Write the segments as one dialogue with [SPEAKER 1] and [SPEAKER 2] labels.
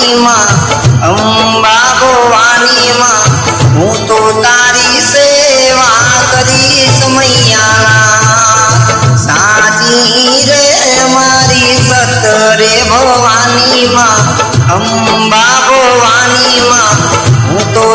[SPEAKER 1] રે ભવાનીમાં અંબા ભવાનીમાં હું તો તારી સેવા કરીશ મૈયા સાચી રે મારી સત રે ભવાનીમાં, અંબા ભવાનીમાં હું તો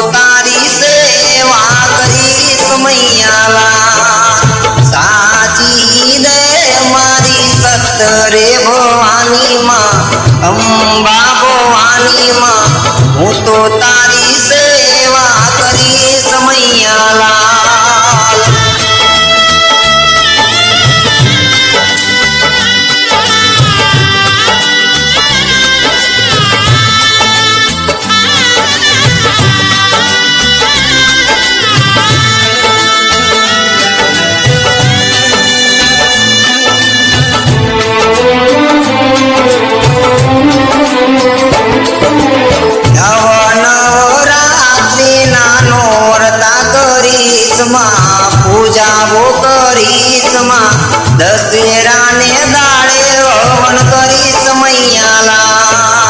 [SPEAKER 1] પૂજાઓ કરીશમાં. દશેરાને દાડે હવન કરીશ મૈયાલા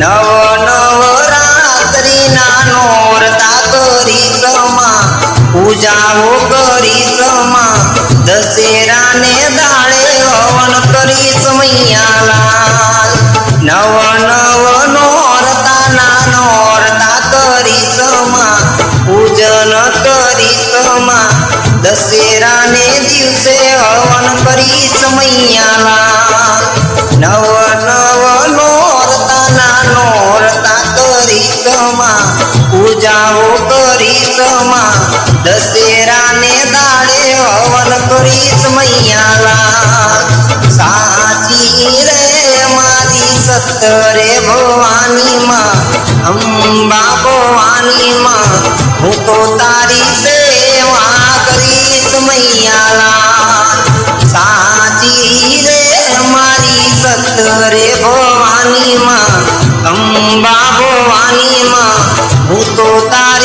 [SPEAKER 1] નવ નવરાત્રિના નોરતા કરીશમાં પૂજાઓ કરીશમાં. દશેરાને દાડે હવન કરીશ મૈયાલા નવ નવ નોરતા કરીશમાં. પૂજન કરીશમાં દશેરાને દિવસે હવન કરી મૈયાલા નવ નવ નોરતાના નોરતા કરીશમાં પૂજાઓ કરીશમાં દશેરાને દાડે હવન કરી મૈયાલા સાચી રે મારી સત્તરે ભવાનીમાં, અંબા ભવાનીમાં, હું તો તારી ભવાનીમાં અંબા ભવાનીમાં હું તો તારી